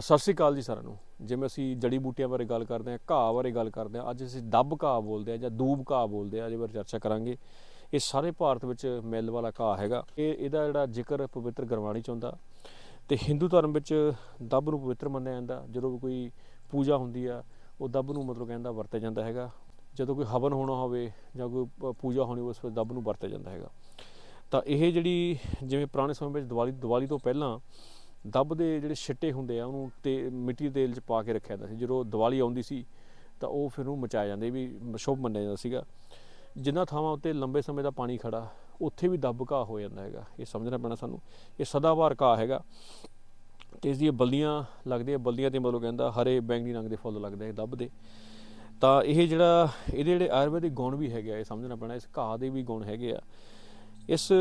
ਸਤਿ ਸ੍ਰੀ ਅਕਾਲ ਜੀ ਸਾਰਿਆਂ ਨੂੰ। ਜਿਵੇਂ ਅਸੀਂ ਜੜੀ ਬੂਟੀਆਂ ਬਾਰੇ ਗੱਲ ਕਰਦੇ ਹਾਂ, ਘਾਹ ਬਾਰੇ ਗੱਲ ਕਰਦੇ ਹਾਂ, ਅੱਜ ਅਸੀਂ ਦੱਬ ਘਾਹ ਬੋਲਦੇ ਹਾਂ ਜਾਂ ਦੂਬ ਘਾਹ ਬੋਲਦੇ ਹਾਂ ਇਹਦੇ ਬਾਰੇ ਚਰਚਾ ਕਰਾਂਗੇ। ਇਹ ਸਾਰੇ ਭਾਰਤ ਵਿੱਚ ਮਿਲ ਵਾਲਾ ਘਾਹ ਹੈਗਾ। ਇਹ, ਇਹਦਾ ਜਿਹੜਾ ਜ਼ਿਕਰ ਪਵਿੱਤਰ ਗੁਰਬਾਣੀ ਚ ਹੁੰਦਾ। ਤੇ ਹਿੰਦੂ ਧਰਮ ਵਿੱਚ ਦੱਬ ਨੂੰ ਪਵਿੱਤਰ ਮੰਨਿਆ ਜਾਂਦਾ। ਜਦੋਂ ਵੀ ਕੋਈ ਪੂਜਾ ਹੁੰਦੀ ਆ, ਉਹ ਦੱਬ ਨੂੰ ਮਤਲਬ ਕਹਿੰਦਾ ਵਰਤਿਆ ਜਾਂਦਾ ਹੈਗਾ। ਜਦੋਂ ਕੋਈ ਹਵਨ ਹੋਣਾ ਹੋਵੇ ਜਾਂ ਕੋਈ ਪ- ਪੂਜਾ ਹੋਣੀ ਉਸ ਵੇਲੇ ਦੱਬ ਨੂੰ ਵਰਤਿਆ ਜਾਂਦਾ ਹੈਗਾ। ਤਾਂ ਇਹ ਜਿਹੜੀ, ਜਿਵੇਂ ਪੁਰਾਣੇ ਸਮੇਂ ਵਿੱਚ ਦੀਵਾਲੀ ਦੀਵਾਲੀ ਤੋਂ ਪਹਿਲਾਂ ਦੱਬ ਦੇ ਜਿਹੜੇ ਛਿੱਟੇ ਹੁੰਦੇ ਆ, ਉਹਨੂੰ ਤੇ ਮਿੱਟੀ ਦੇ ਤੇਲ 'ਚ ਪਾ ਕੇ ਰੱਖਿਆ ਜਾਂਦਾ ਸੀ। ਜਦੋਂ ਦੀਵਾਲੀ ਆਉਂਦੀ ਸੀ, ਤਾਂ ਉਹ ਫਿਰ ਉਹਨੂੰ ਮਚਾਇਆ ਜਾਂਦਾ ਵੀ ਸ਼ੁਭ ਮੰਨਿਆ ਜਾਂਦਾ ਸੀਗਾ। ਜਿਨ੍ਹਾਂ ਥਾਵਾਂ ਉੱਤੇ ਲੰਬੇ ਸਮੇਂ ਦਾ ਪਾਣੀ ਖੜਾ ਉੱਥੇ ਵੀ ਦੱਬ ਘਾਹ ਹੋ ਜਾਂਦਾ ਹੈਗਾ। ਇਹ ਸਮਝਣਾ ਪੈਣਾ ਸਾਨੂੰ। ਇਹ ਸਦਾਬਹਾਰ ਘਾਹ ਹੈਗਾ। ਤੇ ਇਸ ਦੀਆਂ ਬੱਲੀਆਂ ਲੱਗਦੀਆਂ ਬੱਲੀਆਂ ਤੇ ਮਤਲਬ ਕਹਿੰਦਾ ਹਰੇ ਬੈਂਗਣੀ ਰੰਗ ਦੇ ਫੁੱਲ ਲੱਗਦੇ ਆ ਦੱਬ ਦੇ। ਤਾਂ ਇਹ ਜਿਹੜਾ, ਇਹਦੇ ਜਿਹੜੇ ਆਯੁਰਵੈਦਿਕ ਗੁਣ ਵੀ ਹੈਗੇ ਆ, ਇਹ ਸਮਝਣਾ ਪੈਣਾ, ਇਸ ਘਾਹ ਦੇ ਵੀ ਗੁਣ ਹੈਗੇ ਆ। ਇਸ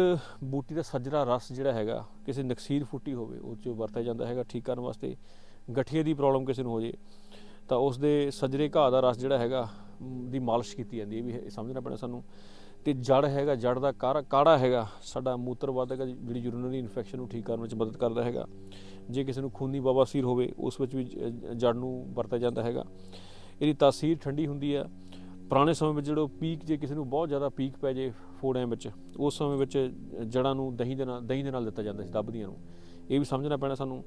ਬੂਟੀ ਦਾ ਸੱਜਰਾ ਰਸ ਜਿਹੜਾ ਹੈਗਾ, ਕਿਸੇ ਨਕਸੀਰ ਫੁੱਟੀ ਹੋਵੇ, ਉਹ ਚ ਵਰਤਿਆ ਜਾਂਦਾ ਹੈਗਾ ਠੀਕ ਕਰਨ ਵਾਸਤੇ, ਗਠੀਏ ਦੀ ਪ੍ਰੋਬਲਮ ਕਿਸੇ ਨੂੰ ਹੋ ਜੇ, ਤਾਂ ਉਸ ਦੇ ਸੱਜਰੇ ਘਾਹ ਦਾ ਰਸ ਜਿਹੜਾ ਹੈਗਾ ਦੀ ਮਾਲਿਸ਼ ਕੀਤੀ ਜਾਂਦੀ ਹੈ, ਇਹ ਵੀ ਇਹ ਸਮਝਣਾ ਪੈਣਾ ਸਾਨੂੰ। ਤੇ ਜੜ ਹੈਗਾ, ਜੜ ਦਾ ਕਾੜਾ ਕਾੜਾ ਹੈਗਾ, ਸਾਡਾ ਮੂਤਰਵਾਦਕ ਜਿਹੜੀ ਯੂਰੀਨਰੀ ਇਨਫੈਕਸ਼ਨ ਨੂੰ ਠੀਕ ਕਰਨ ਵਿੱਚ ਮਦਦ ਕਰਦਾ ਹੈਗਾ। ਜੇ ਕਿਸੇ ਨੂੰ ਖੂਨੀ ਬਵਾਸੀਰ ਹੋਵੇ, ਉਸ ਵਿੱਚ ਵੀ ਜੜ ਨੂੰ ਵਰਤਿਆ ਜਾਂਦਾ ਹੈਗਾ। ਇਹਦੀ ਤਾਸੀਰ ਠੰਡੀ ਹੁੰਦੀ ਆ ਪੁਰਾਣੇ ਸਮੇਂ ਵਿੱਚ ਜਿਹੜਾ ਪੀਕ ਜੇ ਕਿਸੇ ਨੂੰ ਬਹੁਤ ਜ਼ਿਆਦਾ ਪੀਕ ਪੈ ਜੇ ਫੋੜਿਆਂ ਵਿੱਚ, ਉਸ ਸਮੇਂ ਵਿੱਚ ਜੜਾਂ ਨੂੰ ਦਹੀਂ ਦੇ ਨਾਲ ਦਹੀਂ ਦੇ ਨਾਲ ਦਿੱਤਾ ਜਾਂਦਾ ਸੀ, ਦੱਬਦੀਆਂ ਨੂੰ। ਇਹ ਵੀ ਸਮਝਣਾ ਪੈਣਾ ਸਾਨੂੰ।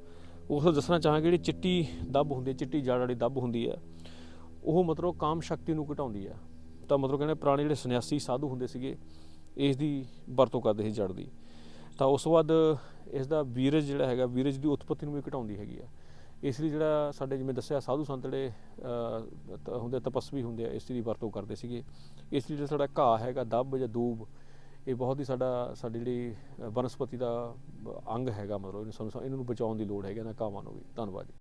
ਉਸ ਤੋਂ ਦੱਸਣਾ ਚਾਹਾਂਗੇ ਜਿਹੜੀ ਚਿੱਟੀ ਦੱਬ ਹੁੰਦੀ ਹੈ, ਚਿੱਟੀ ਜੜ ਵਾਲੀ ਦੱਬ ਹੁੰਦੀ ਹੈ, ਉਹ ਮਤਲਬ ਕਾਮ ਸ਼ਕਤੀ ਨੂੰ ਘਟਾਉਂਦੀ ਆ ਤਾਂ ਮਤਲਬ ਕਹਿੰਦੇ ਪੁਰਾਣੇ ਜਿਹੜੇ ਸੰਨਿਆਸੀ ਸਾਧੂ ਹੁੰਦੇ ਸੀਗੇ, ਇਸ ਦੀ ਵਰਤੋਂ ਕਰਦੇ ਸੀ ਜੜ ਦੀ। ਤਾਂ ਉਸ ਤੋਂ ਬਾਅਦ ਇਸ ਦਾ ਵੀਰਜ ਜਿਹੜਾ ਹੈਗਾ, ਵੀਰਜ ਦੀ ਉਤਪਤੀ ਨੂੰ ਵੀ ਘਟਾਉਂਦੀ ਹੈਗੀ ਆ ਇਸ ਲਈ ਜਿਹੜਾ ਸਾਡੇ ਜਿਵੇਂ ਦੱਸਿਆ ਸਾਧੂ ਸੰਤ ਜਿਹੜੇ ਤ- ਹੁੰਦੇ ਤਪਸਵੀ ਹੁੰਦੇ ਆ ਇਸ ਦੀ ਵਰਤੋਂ ਕਰਦੇ ਸੀਗੇ। ਇਸ ਲਈ ਜਿਹੜਾ ਸਾਡਾ ਘਾਹ ਹੈਗਾ ਦੱਬ ਜਾਂ ਦੂਬ ਇਹ ਬਹੁਤ ਹੀ ਸਾਡਾ ਸਾਡੀ ਜਿਹੜੀ ਅ, ਬਨਸਪਤੀ ਦਾ ਅੰਗ ਹੈਗਾ ਮਤਲਬ ਇਹਨੂੰ ਸਾਨੂੰ- ਇਹਨਾਂ ਨੂੰ ਬਚਾਉਣ ਦੀ ਲੋੜ ਹੈਗੀ ਇਹਨਾਂ ਘਾਵਾਂ ਨੂੰ ਵੀ। ਧੰਨਵਾਦ ਜੀ।